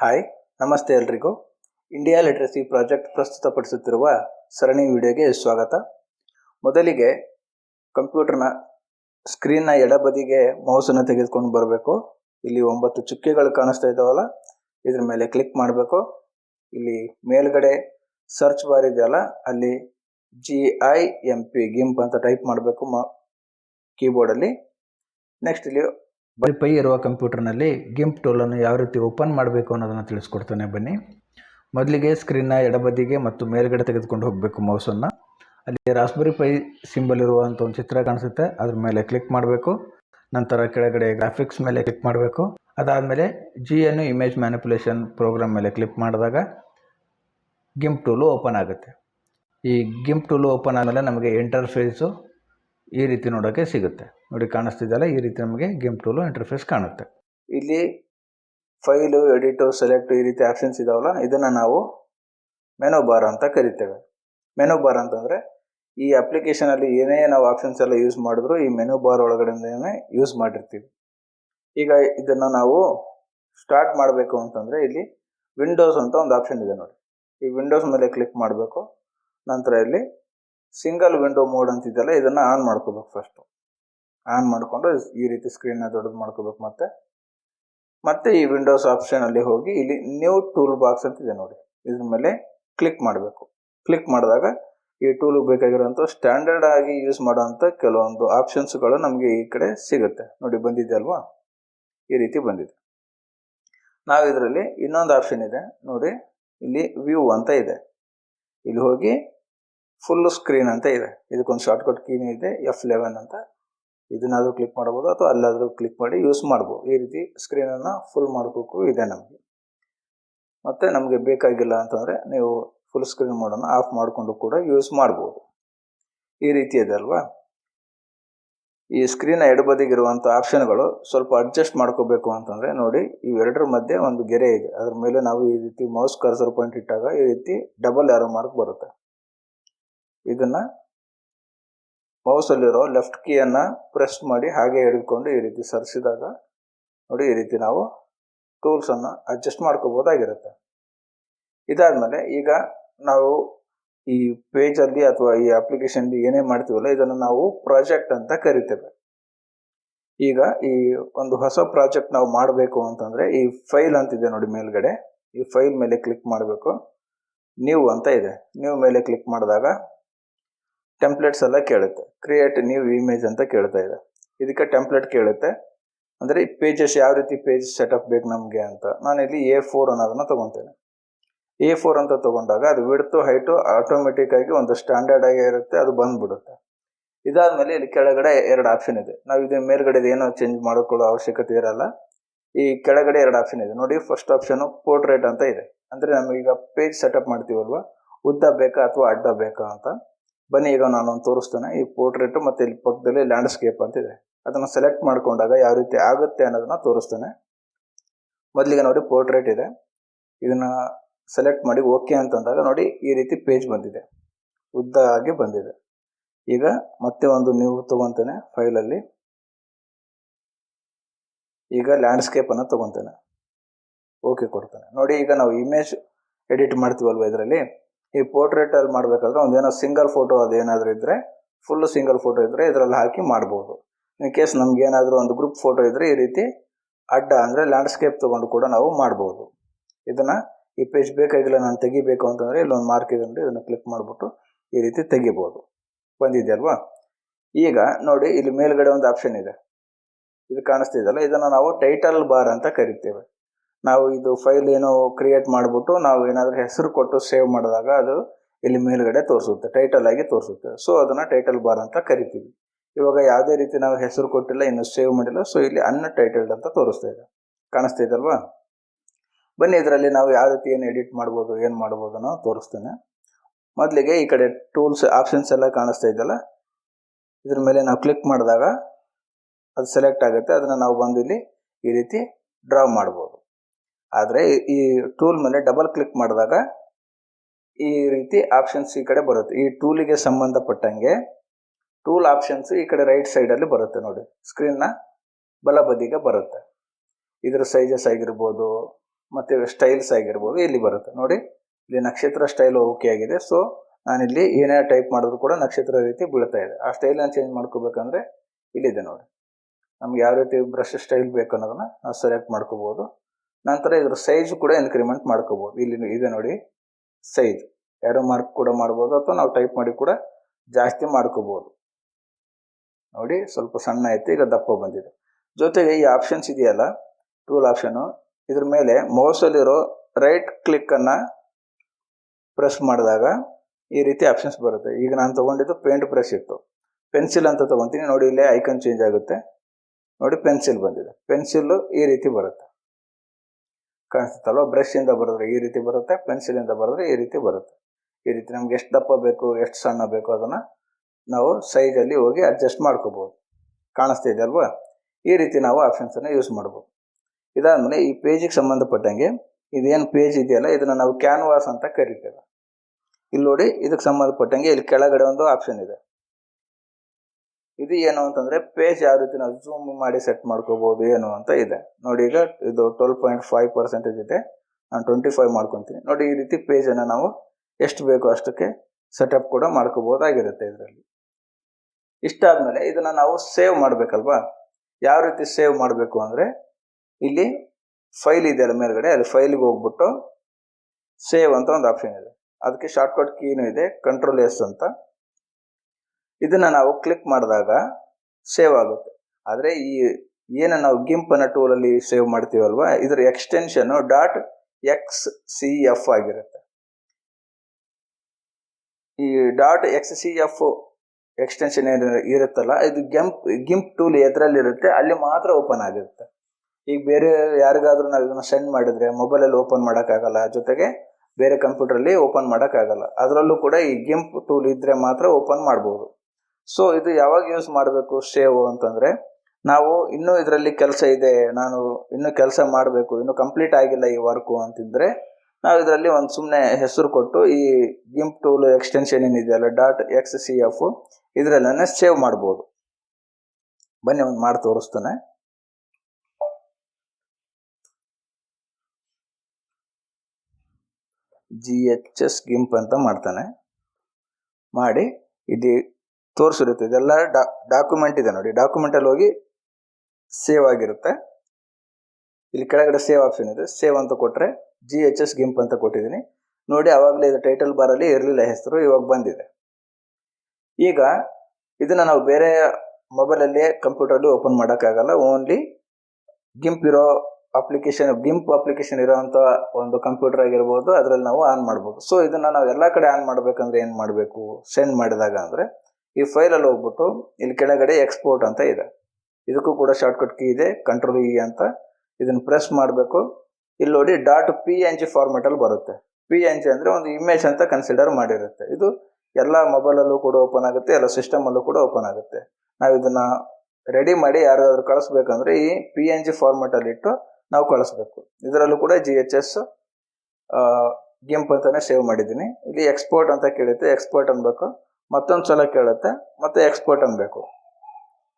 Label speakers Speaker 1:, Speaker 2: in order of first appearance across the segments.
Speaker 1: Hi ನಮಸ್ತೆ ಎಲ್ರಿಗೂ. India literacy project ಪ್ರಸ್ತುತಪಡಿಸುತ್ತಿರುವ ಸರಣಿ ವಿಡಿಯೋಗೆ ಸ್ವಾಗತ. ಮೊದಲಿಗೆ ಕಂಪ್ಯೂಟರ್ನ ಸ್ಕ್ರೀನ್ನ ಎಡಬದಿಗೆ ಮೌಸನ್ನು ತೆಗೆದುಕೊಂಡು ಬರಬೇಕು. ಇಲ್ಲಿ ಒಂಬತ್ತು ಚುಕ್ಕೆಗಳು ಕಾಣಿಸ್ತಾ ಇದ್ದಾವಲ್ಲ ಇದ್ರ ಮೇಲೆ ಕ್ಲಿಕ್ ಮಾಡಬೇಕು. ಇಲ್ಲಿ ಮೇಲ್ಗಡೆ ಸರ್ಚ್ ಬಾರ್ ಇದೆಯಲ್ಲ, ಅಲ್ಲಿ G I M P GIMP ಅಂತ ಟೈಪ್ ಮಾಡಬೇಕು ಮ ಕೀಬೋರ್ಡಲ್ಲಿ. ನೆಕ್ಸ್ಟ್ ಇಲ್ಲಿ ಬರೀ ಪೈ ಇರುವ ಕಂಪ್ಯೂಟರ್ನಲ್ಲಿ ಗಿಂಪ್ ಟೂಲನ್ನು ಯಾವ ರೀತಿ ಓಪನ್ ಮಾಡಬೇಕು ಅನ್ನೋದನ್ನು ತಿಳಿಸ್ಕೊಡ್ತಾನೆ ಬನ್ನಿ. ಮೊದಲಿಗೆ ಸ್ಕ್ರೀನ್ನ ಎಡಬದಿಗೆ ಮತ್ತು ಮೇಲ್ಗಡೆ ತೆಗೆದುಕೊಂಡು ಹೋಗಬೇಕು ಮೌಸನ್ನು ಅಲ್ಲಿ ರಾಸ್ಬರಿ ಪೈ ಸಿಂಬಲ್ ಇರುವಂಥ ಒಂದು ಚಿತ್ರ ಕಾಣಿಸುತ್ತೆ. ಅದ್ರ ಮೇಲೆ ಕ್ಲಿಕ್ ಮಾಡಬೇಕು. ನಂತರ ಕೆಳಗಡೆ ಗ್ರಾಫಿಕ್ಸ್ ಮೇಲೆ ಕ್ಲಿಕ್ ಮಾಡಬೇಕು. ಅದಾದಮೇಲೆ ಜಿ ಅನ್ನು ಇಮೇಜ್ ಮ್ಯಾನಿಪುಲೇಷನ್ ಪ್ರೋಗ್ರಾಮ್ ಮೇಲೆ ಕ್ಲಿಕ್ ಮಾಡಿದಾಗ ಗಿಂಪ್ ಟೂಲು ಓಪನ್ ಆಗುತ್ತೆ. ಈ ಗಿಂಪ್ ಟೂಲು ಓಪನ್ ಆದಮೇಲೆ ನಮಗೆ ಇಂಟರ್ಫೇಸು ಈ ರೀತಿ ನೋಡೋಕ್ಕೆ ಸಿಗುತ್ತೆ. ನೋಡಿ ಕಾಣಿಸ್ತಿದ್ದಲ್ಲ ಈ ರೀತಿ ನಮಗೆ ಗೇಮ್ ಟೂಲು ಇಂಟರ್ಫೇಸ್ ಕಾಣುತ್ತೆ. ಇಲ್ಲಿ ಫೈಲು, ಎಡಿಟು, ಸೆಲೆಕ್ಟ್ ಈ ರೀತಿ ಆಪ್ಷನ್ಸ್ ಇದಾವಲ್ಲ, ಇದನ್ನು ನಾವು ಮೆನು ಬಾರ್ ಅಂತ ಕರಿತೇವೆ. ಮೆನು ಬಾರ್ ಅಂತಂದರೆ ಈ ಅಪ್ಲಿಕೇಶನಲ್ಲಿ ಏನೇ ನಾವು ಆಪ್ಷನ್ಸ್ ಎಲ್ಲ ಯೂಸ್ ಮಾಡಿದ್ರು ಈ ಮೆನು ಬಾರ್ ಒಳಗಡೆನೇ ಯೂಸ್ ಮಾಡಿರ್ತೀವಿ. ಈಗ ಇದನ್ನು ನಾವು ಸ್ಟಾರ್ಟ್ ಮಾಡಬೇಕು ಅಂತಂದರೆ ಇಲ್ಲಿ ವಿಂಡೋಸ್ ಅಂತ ಒಂದು ಆಪ್ಷನ್ ಇದೆ ನೋಡಿ. ಈ ವಿಂಡೋಸ್ ಮೇಲೆ ಕ್ಲಿಕ್ ಮಾಡಬೇಕು. ನಂತರ ಇಲ್ಲಿ ಸಿಂಗಲ್ ವಿಂಡೋ ಮೋಡ್ ಅಂತಿದೆಯಲ್ಲ, ಇದನ್ನು ಆನ್ ಮಾಡ್ಕೋಬೇಕು ಫಸ್ಟು ಆನ್ ಮಾಡಿಕೊಂಡು ಈ ರೀತಿ ಸ್ಕ್ರೀನ್ನ ದೊಡ್ಡದು ಮಾಡ್ಕೋಬೇಕು ಮತ್ತೆ. ಮತ್ತೆ ಈ ವಿಂಡೋಸ್ ಆಪ್ಷನಲ್ಲಿ ಹೋಗಿ ಇಲ್ಲಿ ನ್ಯೂ ಟೂಲ್ ಬಾಕ್ಸ್ ಅಂತಿದೆ ನೋಡಿ. ಇದ್ರ ಮೇಲೆ ಕ್ಲಿಕ್ ಮಾಡಬೇಕು. ಕ್ಲಿಕ್ ಮಾಡಿದಾಗ ಈ ಟೂಲ್ ಬೇಕಾಗಿರೋಂಥ ಸ್ಟ್ಯಾಂಡರ್ಡ್ ಆಗಿ ಯೂಸ್ ಮಾಡೋವಂಥ ಕೆಲವೊಂದು ಆಪ್ಷನ್ಸ್ಗಳು ನಮಗೆ ಈ ಕಡೆ ಸಿಗುತ್ತೆ. ನೋಡಿ ಬಂದಿದೆ ಅಲ್ವಾ? ಈ ರೀತಿ ಬಂದಿದೆ. ನಾವು ಇದರಲ್ಲಿ ಇನ್ನೊಂದು ಆಪ್ಷನ್ ಇದೆ. ನೋಡಿ, ಇಲ್ಲಿ ವ್ಯೂ ಅಂತ ಇದೆ. ಇಲ್ಲಿ ಹೋಗಿ ಫುಲ್ ಸ್ಕ್ರೀನ್ ಅಂತ ಇದೆ. ಇದಕ್ಕೊಂದು ಶಾರ್ಟ್ಕಟ್ ಕೀನೇ ಇದೆ ಎಫ್ ಲೆವೆನ್ ಅಂತ. ಇದನ್ನಾದರೂ ಕ್ಲಿಕ್ ಮಾಡ್ಬೋದು ಅಥವಾ ಅಲ್ಲಾದರೂ ಕ್ಲಿಕ್ ಮಾಡಿ ಯೂಸ್ ಮಾಡ್ಬೋದು ಈ ರೀತಿ ಸ್ಕ್ರೀನನ್ನು ಫುಲ್ ಮಾಡಬೇಕು ಇದೆ ನಮಗೆ. ಮತ್ತು ನಮಗೆ ಬೇಕಾಗಿಲ್ಲ ಅಂತಂದರೆ ನೀವು ಫುಲ್ ಸ್ಕ್ರೀನ್ ಮೋಡನ್ನು ಆಫ್ ಮಾಡಿಕೊಂಡು ಕೂಡ ಯೂಸ್ ಮಾಡ್ಬೋದು ಈ ರೀತಿ ಇದೆ ಅಲ್ವಾ? ಈ ಸ್ಕ್ರೀನ್ ಎಡಬದಿಗಿರುವಂಥ ಆಪ್ಷನ್ಗಳು ಸ್ವಲ್ಪ ಅಡ್ಜಸ್ಟ್ ಮಾಡ್ಕೋಬೇಕು ಅಂತಂದರೆ ನೋಡಿ ಇವೆರಡರ ಮಧ್ಯೆ ಒಂದು ಗೆರೆ ಇದೆ. ಅದ್ರ ಮೇಲೆ ನಾವು ಈ ರೀತಿ ಮೌಸ್ ಕರ್ಸರ್ ಪಾಯಿಂಟ್ ಇಟ್ಟಾಗ ಈ ರೀತಿ ಡಬಲ್ ಆರೋ ಮಾರ್ಕ್ ಬರುತ್ತೆ. ಇದನ್ನು ಮೌಸಲ್ಲಿರೋ ಲೆಫ್ಟ್ ಕೀಯನ್ನು ಪ್ರೆಸ್ ಮಾಡಿ ಹಾಗೆ ಹಿಡಿದುಕೊಂಡು ಈ ರೀತಿ ಸರಿಸಿದಾಗ ನೋಡಿ ಈ ರೀತಿ ನಾವು ಟೂಲ್ಸನ್ನು ಅಡ್ಜಸ್ಟ್ ಮಾಡ್ಕೋಬೋದಾಗಿರುತ್ತೆ. ಇದಾದಮೇಲೆ ಈಗ ನಾವು ಈ ಪೇಜಲ್ಲಿ ಅಥವಾ ಈ ಅಪ್ಲಿಕೇಶನ್ಲಿ ಏನೇ ಮಾಡ್ತೀವಲ್ಲ, ಇದನ್ನು ನಾವು ಪ್ರಾಜೆಕ್ಟ್ ಅಂತ ಕರಿತೇವೆ. ಈಗ ಈ ಒಂದು ಹೊಸ ಪ್ರಾಜೆಕ್ಟ್ ನಾವು ಮಾಡಬೇಕು ಅಂತಂದರೆ ಈ ಫೈಲ್ ಅಂತಿದೆ ನೋಡಿ ಮೇಲ್ಗಡೆ. ಈ ಫೈಲ್ ಮೇಲೆ ಕ್ಲಿಕ್ ಮಾಡಬೇಕು. ನ್ಯೂ ಅಂತ ಇದೆ. ನ್ಯೂ ಮೇಲೆ ಕ್ಲಿಕ್ ಮಾಡಿದಾಗ ಟೆಂಪ್ಲೇಟ್ಸ್ ಎಲ್ಲ ಕೇಳುತ್ತೆ. ಕ್ರಿಯೇಟ್ ನ್ಯೂ ಇಮೇಜ್ ಅಂತ ಕೇಳ್ತಾ ಇದೆ. ಇದಕ್ಕೆ ಟೆಂಪ್ಲೇಟ್ ಕೇಳುತ್ತೆ. ಅಂದರೆ ಈ ಪೇಜಸ್ ಯಾವ ರೀತಿ ಪೇಜ್ ಸೆಟಪ್ ಬೇಕು ನಮಗೆ ಅಂತ. ನಾನು ಇಲ್ಲಿ ಎ ಫೋರ್ ಅನ್ನೋದನ್ನು ತೊಗೊತೇನೆ. ಎ ಫೋರ್ ಅಂತ ತೊಗೊಂಡಾಗ ಅದು ವಿಡ್ತು ಹೈಟು ಆಟೋಮೆಟಿಕ್ ಆಗಿ ಒಂದು ಸ್ಟ್ಯಾಂಡರ್ಡ್ ಆಗಿ ಇರುತ್ತೆ, ಅದು ಬಂದ್ಬಿಡುತ್ತೆ. ಇದಾದಮೇಲೆ ಇಲ್ಲಿ ಕೆಳಗಡೆ ಎರಡು ಆಪ್ಷನ್ ಇದೆ. ನಾವು ಇದನ್ನ ಮೇಲ್ಗಡೆ ಏನೋ ಚೇಂಜ್ ಮಾಡಿಕೊಳ್ಳೋ ಅವಶ್ಯಕತೆ ಇರಲ್ಲ. ಈ ಕೆಳಗಡೆ ಎರಡು ಆಪ್ಷನ್ ಇದೆ. ನೋಡಿ ಫಸ್ಟ್ ಆಪ್ಷನು ಪೋರ್ಟ್ರೇಟ್ ಅಂತ ಇದೆ. ಅಂದರೆ ನಮಗೀಗ ಪೇಜ್ ಸೆಟಪ್ ಮಾಡ್ತೀವಲ್ವ? ಉದ್ದ ಬೇಕಾ ಅಥವಾ ಅಡ್ಡ ಬೇಕಾ ಅಂತ. ಬನ್ನಿ ಈಗ ನಾನು ತೋರಿಸ್ತೇನೆ. ಈ ಪೋರ್ಟ್ರೇಟು ಮತ್ತು ಇಲ್ಲಿ ಪಕ್ಕದಲ್ಲಿ ಲ್ಯಾಂಡ್ಸ್ಕೇಪ್ ಅಂತಿದೆ ಅದನ್ನು ಸೆಲೆಕ್ಟ್ ಮಾಡಿಕೊಂಡಾಗ ಯಾವ ರೀತಿ ಆಗುತ್ತೆ ಅನ್ನೋದನ್ನ ತೋರಿಸ್ತೇನೆ. ಮೊದಲಿಗೆ ನೋಡಿ ಪೋರ್ಟ್ರೇಟ್ ಇದೆ. ಇದನ್ನು ಸೆಲೆಕ್ಟ್ ಮಾಡಿ ಓಕೆ ಅಂತಂದಾಗ ನೋಡಿ ಈ ರೀತಿ ಪೇಜ್ ಬಂದಿದೆ. ಉದ್ದ ಆಗಿ ಬಂದಿದೆ. ಈಗ ಮತ್ತೆ ಒಂದು ನೀವು ತೊಗೊತೇನೆ ಫೈಲಲ್ಲಿ ಈಗ ಲ್ಯಾಂಡ್ಸ್ಕೇಪನ್ನು ತೊಗೊತೇನೆ. ಓಕೆ ಕೊಡ್ತೇನೆ. ನೋಡಿ ಈಗ ನಾವು ಇಮೇಜ್ ಎಡಿಟ್ ಮಾಡ್ತೀವಲ್ವ ಇದರಲ್ಲಿ? ಈ ಪೋರ್ಟ್ರೇಟಲ್ಲಿ ಮಾಡ್ಬೇಕಾದ್ರೆ ಒಂದೇನೋ ಸಿಂಗಲ್ ಫೋಟೋ ಅದೇನಾದರೂ ಇದ್ದರೆ ಫುಲ್ ಸಿಂಗಲ್ ಫೋಟೋ ಇದ್ದರೆ ಇದರಲ್ಲಿ ಹಾಕಿ ಮಾಡ್ಬೋದು. ಇನ್ ಕೇಸ್ ನಮ್ಗೆ ಏನಾದರೂ ಒಂದು ಗ್ರೂಪ್ ಫೋಟೋ ಇದ್ದರೆ ಈ ರೀತಿ ಅಡ್ಡ ಅಂದರೆ ಲ್ಯಾಂಡ್ಸ್ಕೇಪ್ ತಗೊಂಡು ಕೂಡ ನಾವು ಮಾಡ್ಬೋದು. ಇದನ್ನು ಈ ಪೇಜ್ ಬೇಕಾಗಿಲ್ಲ ನಾನು ತೆಗಿಬೇಕು ಅಂತಂದರೆ ಇಲ್ಲೊಂದು ಮಾರ್ಕ್ ಇದೆ ಇದನ್ನು ಕ್ಲಿಕ್ ಮಾಡಿಬಿಟ್ಟು ಈ ರೀತಿ ತೆಗಿಬೋದು. ಬಂದಿದೆಯಲ್ವಾ ಈಗ ನೋಡಿ ಇಲ್ಲಿ ಮೇಲ್ಗಡೆ ಒಂದು ಆಪ್ಷನ್ ಇದೆ. ಇದು ಕಾಣಿಸ್ತಿದೆಯಲ್ಲ, ಇದನ್ನು ನಾವು ಟೈಟಲ್ ಬಾರ್ ಅಂತ ಕರಿತೇವೆ. ನಾವು ಇದು ಫೈಲ್ ಏನೋ ಕ್ರಿಯೇಟ್ ಮಾಡಿಬಿಟ್ಟು ನಾವು ಏನಾದರೂ ಹೆಸರು ಕೊಟ್ಟು ಸೇವ್ ಮಾಡಿದಾಗ ಅದು ಇಲ್ಲಿ ಮೇಲ್ಗಡೆ ತೋರಿಸುತ್ತೆ ಟೈಟಲ್ ಆಗಿ ತೋರಿಸುತ್ತೆ. ಸೊ ಅದನ್ನು ಟೈಟಲ್ ಬಾರ್ ಅಂತ ಕರಿತೀವಿ. ಇವಾಗ ಯಾವುದೇ ರೀತಿ ನಾವು ಹೆಸರು ಕೊಟ್ಟಿಲ್ಲ, ಇನ್ನು ಸೇವ್ ಮಾಡಿಲ್ಲ ಸೊ ಇಲ್ಲಿ ಅನ್ನ ಟೈಟಲ್ಡ್ ಅಂತ ತೋರಿಸ್ತಾ ಇದೆ. ಕಾಣಿಸ್ತಾ ಇದಲ್ವಾ? ಬನ್ನಿ, ಇದರಲ್ಲಿ ನಾವು ಯಾವ ರೀತಿ ಏನು ಎಡಿಟ್ ಮಾಡ್ಬೋದು, ಏನು ಮಾಡ್ಬೋದು ಅನ್ನೋ ತೋರಿಸ್ತೇನೆ. ಮೊದಲಿಗೆ ಈ ಕಡೆ ಟೂಲ್ಸ್ ಆಪ್ಷನ್ಸ್ ಎಲ್ಲ ಕಾಣಿಸ್ತಾ ಇದೆಯಲ್ಲ? ಇದ್ರ ಮೇಲೆ ನಾವು ಕ್ಲಿಕ್ ಮಾಡಿದಾಗ ಅದು ಸೆಲೆಕ್ಟ್ ಆಗುತ್ತೆ. ಅದನ್ನು ನಾವು ಬಂದು ಇಲ್ಲಿ ಈ ರೀತಿ ಡ್ರಾ ಮಾಡ್ಬೋದು. ಆದರೆ ಈ ಟೂಲ್ ಮೇಲೆ ಡಬಲ್ ಕ್ಲಿಕ್ ಮಾಡಿದಾಗ ಈ ರೀತಿ ಆಪ್ಷನ್ಸ್ ಈ ಕಡೆ ಬರುತ್ತೆ. ಈ ಟೂಲಿಗೆ ಸಂಬಂಧಪಟ್ಟಂಗೆ ಟೂಲ್ ಆಪ್ಷನ್ಸ್ ಈ ಕಡೆ ರೈಟ್ ಸೈಡಲ್ಲಿ ಬರುತ್ತೆ ನೋಡಿ. ಸ್ಕ್ರೀನ್ನ ಬಲಬದಿಗೆ ಬರುತ್ತೆ. ಇದರ ಸೈಜಸ್ ಆಗಿರ್ಬೋದು, ಮತ್ತು ಸ್ಟೈಲ್ಸ್ ಆಗಿರ್ಬೋದು ಇಲ್ಲಿ ಬರುತ್ತೆ. ನೋಡಿ, ಇಲ್ಲಿ ನಕ್ಷತ್ರ ಸ್ಟೈಲ್ ಓಕೆ ಆಗಿದೆ. ಸೊ ನಾನಿಲ್ಲಿ ಏನೇ ಟೈಪ್ ಮಾಡಿದ್ರು ಕೂಡ ನಕ್ಷತ್ರ ರೀತಿ ಬೀಳ್ತಾ ಇದೆ. ಆ ಸ್ಟೈಲನ್ನು ಚೇಂಜ್ ಮಾಡ್ಕೋಬೇಕಂದ್ರೆ ಇಲ್ಲಿದೆ ನೋಡಿ. ನಮ್ಗೆ ಯಾವ ರೀತಿ ಬ್ರಷ್ ಸ್ಟೈಲ್ ಬೇಕು ಅನ್ನೋದನ್ನ ನಾವು ಸೆಲೆಕ್ಟ್ ಮಾಡ್ಕೋಬೋದು. ನಂತರ ಇದ್ರ ಸೈಜ್ ಕೂಡ ಇನ್ಕ್ರಿಮೆಂಟ್ ಮಾಡ್ಕೋಬೋದು. ಇಲ್ಲಿ ಇದೆ ನೋಡಿ ಸೈಜ್ ಯಾರೋ ಮಾರ್ಕ್ ಕೂಡ ಮಾಡ್ಬೋದು ಅಥವಾ ನಾವು ಟೈಪ್ ಮಾಡಿ ಕೂಡ ಜಾಸ್ತಿ ಮಾಡ್ಕೋಬೋದು. ನೋಡಿ, ಸ್ವಲ್ಪ ಸಣ್ಣ ಐತೆ ಈಗ ದಪ್ಪ ಬಂದಿದೆ. ಜೊತೆಗೆ ಈ ಆಪ್ಷನ್ಸ್ ಇದೆಯಲ್ಲ ಟೂಲ್ ಆಪ್ಷನು ಇದ್ರ ಮೇಲೆ ಮೌಸಲ್ಲಿರೋ ರೈಟ್ ಕ್ಲಿಕ್ಕನ್ನು ಪ್ರೆಸ್ ಮಾಡಿದಾಗ ಈ ರೀತಿ ಆಪ್ಷನ್ಸ್ ಬರುತ್ತೆ. ಈಗ ನಾನು ತೊಗೊಂಡಿದ್ದು ಪೇಂಟ್ ಬ್ರಷ್ ಇತ್ತು. ಪೆನ್ಸಿಲ್ ಅಂತ ತೊಗೊತೀನಿ. ನೋಡಿ, ಇಲ್ಲೇ ಐಕನ್ ಚೇಂಜ್ ಆಗುತ್ತೆ. ನೋಡಿ ಪೆನ್ಸಿಲ್ ಬಂದಿದೆ. ಪೆನ್ಸಿಲ್ ಈ ರೀತಿ ಬರುತ್ತೆ. ಕಾಣಿಸುತ್ತಲ್ವ ಬ್ರಷ್ ಇಂದ ಬರೆದ್ರೆ ಈ ರೀತಿ ಬರುತ್ತೆ ಪೆನ್ಸಿಲ್ ಇಂದ ಬರೆದ್ರೆ ಈ ರೀತಿ ಬರುತ್ತೆ. ಈ ರೀತಿ ನಮ್ಗೆ ಎಷ್ಟು ದಪ್ಪ ಬೇಕು, ಎಷ್ಟು ಸಣ್ಣ ಬೇಕು ಅದನ್ನ ನಾವು ಸೈಜಲ್ಲಿ ಹೋಗಿ ಅಡ್ಜಸ್ಟ್ ಮಾಡ್ಕೋಬೋದು. ಕಾಣಿಸ್ತಾ ಇದೆ ಅಲ್ವಾ? ಈ ರೀತಿ ನಾವು ಆಪ್ಷನ್ಸ್ ಅನ್ನ ಯೂಸ್ ಮಾಡ್ಬೋದು. ಇದಾದಮೇಲೆ ಈ ಪೇಜಿಗೆ ಸಂಬಂಧಪಟ್ಟಂಗೆ ಇದೇನು ಪೇಜ್ ಇದೆಯಲ್ಲ, ಇದನ್ನ ನಾವು ಕ್ಯಾನ್ವಾಸ್ ಅಂತ ಕರಿತೇವೆ. ಇಲ್ಲಿ ನೋಡಿ, ಇದಕ್ಕೆ ಸಂಬಂಧಪಟ್ಟಂಗೆ ಇಲ್ಲಿ ಕೆಳಗಡೆ ಒಂದು ಆಪ್ಷನ್ ಇದೆ. ಇದು ಏನು ಅಂತಂದ್ರೆ ಪೇಜ್ ಯಾವ ರೀತಿ ನಾವು ಝೂಮ್ ಮಾಡಿ ಸೆಟ್ ಮಾಡ್ಕೋಬಹುದು ಏನು ಅಂತ ಇದೆ. ನೋಡಿ ಈಗ ಇದು ಟ್ವೆಲ್ ಪಾಯಿಂಟ್ ಫೈವ್ ಪರ್ಸೆಂಟೇಜ್ ಇದೆ. ನಾನು ಟ್ವೆಂಟಿ ಫೈವ್ ಮಾಡ್ಕೊತೀನಿ. ನೋಡಿ ಈ ರೀತಿ ಪೇಜ್ ಅನ್ನ ನಾವು ಎಷ್ಟು ಬೇಕೋ ಅಷ್ಟಕ್ಕೆ ಸೆಟಪ್ ಕೂಡ ಮಾಡ್ಕೋಬಹುದಾಗಿರುತ್ತೆ ಇದರಲ್ಲಿ. ಇಷ್ಟಾದ್ಮೇಲೆ ಇದನ್ನ ನಾವು ಸೇವ್ ಮಾಡ್ಬೇಕಲ್ವಾ? ಯಾವ ರೀತಿ ಸೇವ್ ಮಾಡಬೇಕು ಅಂದ್ರೆ ಇಲ್ಲಿ ಫೈಲ್ ಇದೆಯಲ್ಲ ಮೇಲ್ಗಡೆ, ಅಲ್ಲಿ ಫೈಲ್ಗೆ ಹೋಗ್ಬಿಟ್ಟು ಸೇವ್ ಅಂತ ಒಂದು ಆಪ್ಷನ್ ಇದೆ. ಅದಕ್ಕೆ ಶಾರ್ಟ್ಕಟ್ ಕೀನು ಇದೆ ಕಂಟ್ರೋಲ್ ಎಸ್ ಅಂತ. ಇದನ್ನ ನಾವು ಕ್ಲಿಕ್ ಮಾಡಿದಾಗ ಸೇವ್ ಆಗುತ್ತೆ. ಆದರೆ ಈ ಏನು ನಾವು ಗಿಂಪ್ ಅನ್ನೋ ಟೂಲಲ್ಲಿ ಸೇವ್ ಮಾಡ್ತೀವಲ್ವ, ಇದರ extension dot X C F ಆಗಿರುತ್ತೆ. ಈ dot X C F extension ಏನು ಇರುತ್ತಲ್ಲ, ಇದು ಗೆಂಪ್, ಗಿಂಪ್ ಟೂಲ್ ಎದ್ರಲ್ಲಿ ಇರುತ್ತೆ ಅಲ್ಲಿ ಮಾತ್ರ ಓಪನ್ ಆಗಿರುತ್ತೆ. ಈಗ ಬೇರೆ ಯಾರಿಗಾದ್ರೂ ನಾವು ಇದನ್ನ ಸೆಂಡ್ ಮಾಡಿದ್ರೆ ಮೊಬೈಲಲ್ಲಿ ಓಪನ್ ಮಾಡೋಕ್ಕಾಗಲ್ಲ, ಜೊತೆಗೆ ಬೇರೆ ಕಂಪ್ಯೂಟರಲ್ಲಿ ಓಪನ್ ಮಾಡೋಕ್ಕಾಗಲ್ಲ, ಅದರಲ್ಲೂ ಕೂಡ ಈ ಗಿಂಪ್ ಟೂಲ್ ಇದ್ರೆ ಮಾತ್ರ ಓಪನ್ ಮಾಡ್ಬೋದು. ಸೊ ಇದು ಯಾವಾಗ ಯೂಸ್ ಮಾಡಬೇಕು ಸೇವ್ ಅಂತಂದ್ರೆ, ನಾವು ಇನ್ನೂ ಇದರಲ್ಲಿ ಕೆಲಸ ಇದೆ, ನಾನು ಇನ್ನೂ ಕೆಲಸ ಮಾಡಬೇಕು, ಇನ್ನೂ ಕಂಪ್ಲೀಟ್ ಆಗಿಲ್ಲ ಈ ವರ್ಕು ಅಂತಿದ್ರೆ, ನಾವು ಇದರಲ್ಲಿ ಒಂದು ಸುಮ್ಮನೆ ಹೆಸರು ಕೊಟ್ಟು ಈ ಗಿಂಪ್ ಟೂಲ್ ಎಕ್ಸ್ಟೆನ್ಷನ್ ಏನಿದೆಯಲ್ಲ ಡಾಟ್ ಎಕ್ಸ್ ಸಿ ಎಫ್ ಇದರಲ್ಲೇ ಸೇವ್ ಮಾಡ್ಬೋದು. ಬನ್ನಿ, ಒಂದು ಮಾಡಿ ತೋರಿಸ್ತಾನೆ. ಜಿ ಎಚ್ ಎಸ್ ಗಿಂಪ್ ಅಂತ ಮಾಡ್ತಾನೆ. ಮಾಡಿ ಇಲ್ಲಿ ತೋರಿಸಿರುತ್ತೆ. ಇದೆಲ್ಲ ಡಾಕ್ಯುಮೆಂಟ್ ಇದೆ ನೋಡಿ. ಡಾಕ್ಯುಮೆಂಟಲ್ಲಿ ಹೋಗಿ ಸೇವ್ ಆಗಿರುತ್ತೆ. ಇಲ್ಲಿ ಕೆಳಗಡೆ ಸೇವ್ ಆಪ್ಷನ್ ಇದೆ. ಸೇವ್ ಅಂತ ಕೊಟ್ಟರೆ ಜಿ ಎಚ್ ಎಸ್ ಗಿಂಪ್ ಅಂತ ಕೊಟ್ಟಿದ್ದೀನಿ. ನೋಡಿ ಆವಾಗಲೇ ಇದು ಟೈಟಲ್ ಬಾರಲ್ಲಿ ಇರಲಿಲ್ಲ ಹೆಸರು, ಇವಾಗ ಬಂದಿದೆ. ಈಗ ಇದನ್ನ ನಾವು ಬೇರೆ ಮೊಬೈಲಲ್ಲಿ ಕಂಪ್ಯೂಟರ್ಲಿ ಓಪನ್ ಮಾಡೋಕ್ಕಾಗಲ್ಲ. ಓನ್ಲಿ ಗಿಂಪ್ ಇರೋ ಅಪ್ಲಿಕೇಶನ್ ಗಿಂಪ್ ಅಪ್ಲಿಕೇಶನ್ ಇರೋವಂಥ ಒಂದು ಕಂಪ್ಯೂಟರ್ ಆಗಿರ್ಬೋದು, ಅದರಲ್ಲಿ ನಾವು ಆನ್ ಮಾಡ್ಬೋದು. ಸೊ ಇದನ್ನ ನಾವು ಎಲ್ಲ ಕಡೆ ಆನ್ ಮಾಡಬೇಕಂದ್ರೆ ಏನು ಮಾಡಬೇಕು? ಸೆಂಡ್ ಮಾಡಿದಾಗ ಅಂದರೆ ಈ ಫೈಲಲ್ಲಿ ಹೋಗ್ಬಿಟ್ಟು ಇಲ್ಲಿ ಕೆಳಗಡೆ ಎಕ್ಸ್ಪೋರ್ಟ್ ಅಂತ ಇದೆ. ಇದಕ್ಕೂ ಕೂಡ ಶಾರ್ಟ್ಕಟ್ ಕೀ ಇದೆ ಕಂಟ್ರೋಲ್ ಇ ಅಂತ. ಇದನ್ನು ಪ್ರೆಸ್ ಮಾಡಬೇಕು. ಇಲ್ಲಿ ನೋಡಿ ಡಾಟ್ ಪಿ ಎನ್ ಜಿ ಫಾರ್ಮೆಟಲ್ಲಿ ಬರುತ್ತೆ. ಪಿ ಎನ್ ಜಿ ಅಂದರೆ ಒಂದು ಇಮೇಜ್ ಅಂತ ಕನ್ಸಿಡರ್ ಮಾಡಿರುತ್ತೆ. ಇದು ಎಲ್ಲ ಮೊಬೈಲಲ್ಲೂ ಕೂಡ ಓಪನ್ ಆಗುತ್ತೆ, ಎಲ್ಲ ಸಿಸ್ಟಮಲ್ಲೂ ಕೂಡ ಓಪನ್ ಆಗುತ್ತೆ. ನಾವು ಇದನ್ನು ರೆಡಿ ಮಾಡಿ ಯಾರಾದರೂ ಕಳಿಸ್ಬೇಕಂದ್ರೆ ಈ ಪಿ ಎನ್ ಜಿ ಫಾರ್ಮೆಟಲ್ಲಿ ಇಟ್ಟು ನಾವು ಕಳಿಸ್ಬೇಕು. ಇದರಲ್ಲೂ ಕೂಡ ಜಿ ಎಚ್ ಎಸ್ ಗಿಂಪ್ ಅಂತಾನೆ ಸೇವ್ ಮಾಡಿದ್ದೀನಿ. ಇಲ್ಲಿ ಎಕ್ಸ್ಪೋರ್ಟ್ ಅಂತ ಕೇಳುತ್ತೆ ಎಕ್ಸ್ಪೋರ್ಟ್ ಅನ್ಬೇಕು. ಮತ್ತೊಂದು ಸಲ ಕೇಳುತ್ತೆ, ಮತ್ತೆ ಎಕ್ಸ್ಪೋರ್ಟ್ ಅನ್ಬೇಕು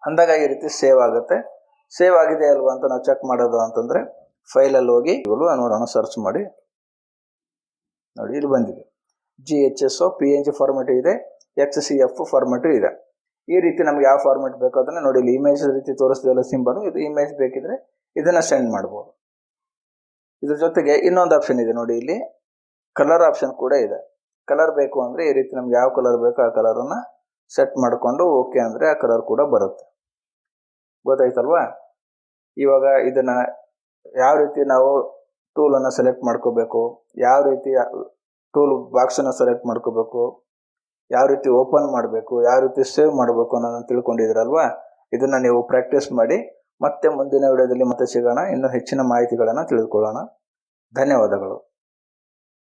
Speaker 1: ಅಂದಾಗ ಈ ರೀತಿ ಸೇವ್ ಆಗುತ್ತೆ. ಸೇವ್ ಆಗಿದೆ ಅಲ್ವಾ ಅಂತ ನಾವು ಚೆಕ್ ಮಾಡೋದು ಅಂತಂದ್ರೆ ಫೈಲಲ್ಲಿ ಹೋಗಿ ಇವರು ನೋಡೋಣ ಸರ್ಚ್ ಮಾಡಿ. ನೋಡಿ, ಇಲ್ಲಿ ಬಂದಿದೆ. G H S P N G format ಇದೆ ಎಕ್ಸ್ ಸಿ ಎಫ್ ಫಾರ್ಮೆಟು ಇದೆ. ಈ ರೀತಿ ನಮ್ಗೆ ಯಾವ ಫಾರ್ಮೆಟ್ ಬೇಕು ಅದನ್ನ ನೋಡಿ, ಇಲ್ಲಿ ಇಮೇಜ್ ರೀತಿ ತೋರಿಸ್ತೀವಲ್ಲ ಸಿಂಬಲ್ ಇದು ಇಮೇಜ್ ಬೇಕಿದ್ರೆ ಇದನ್ನ ಸೆಂಡ್ ಮಾಡ್ಬೋದು. ಇದ್ರ ಜೊತೆಗೆ ಇನ್ನೊಂದು ಆಪ್ಷನ್ ಇದೆ ನೋಡಿ, ಇಲ್ಲಿ ಕಲರ್ ಆಪ್ಷನ್ ಕೂಡ ಇದೆ. ಕಲರ್ ಬೇಕು ಅಂದರೆ ಈ ರೀತಿ ನಮ್ಗೆ ಯಾವ ಕಲರ್ ಬೇಕೋ ಆ ಕಲರನ್ನು ಸೆಟ್ ಮಾಡಿಕೊಂಡು ಓಕೆ ಅಂದರೆ ಆ ಕಲರ್ ಕೂಡ ಬರುತ್ತೆ. ಗೊತ್ತಾಯ್ತಲ್ವಾ? ಇವಾಗ ಇದನ್ನು ಯಾವ ರೀತಿ ನಾವು ಟೂಲನ್ನು ಸೆಲೆಕ್ಟ್ ಮಾಡ್ಕೋಬೇಕು, ಯಾವ ರೀತಿ ಟೂಲ್ ಬಾಕ್ಸನ್ನು ಸೆಲೆಕ್ಟ್ ಮಾಡ್ಕೋಬೇಕು, ಯಾವ ರೀತಿ ಓಪನ್ ಮಾಡಬೇಕು, ಯಾವ ರೀತಿ ಸೇವ್ ಮಾಡಬೇಕು ಅನ್ನೋದನ್ನು ತಿಳ್ಕೊಂಡಿದ್ದೀರಲ್ವಾ? ಇದನ್ನು ನೀವು ಪ್ರಾಕ್ಟೀಸ್ ಮಾಡಿ ಮತ್ತೆ ಮುಂದಿನ ವಿಡಿಯೋದಲ್ಲಿ ಮತ್ತೆ ಸಿಗೋಣ. ಇನ್ನೂ ಹೆಚ್ಚಿನ ಮಾಹಿತಿಗಳನ್ನು ತಿಳಿದುಕೊಳ್ಳೋಣ. ಧನ್ಯವಾದಗಳು.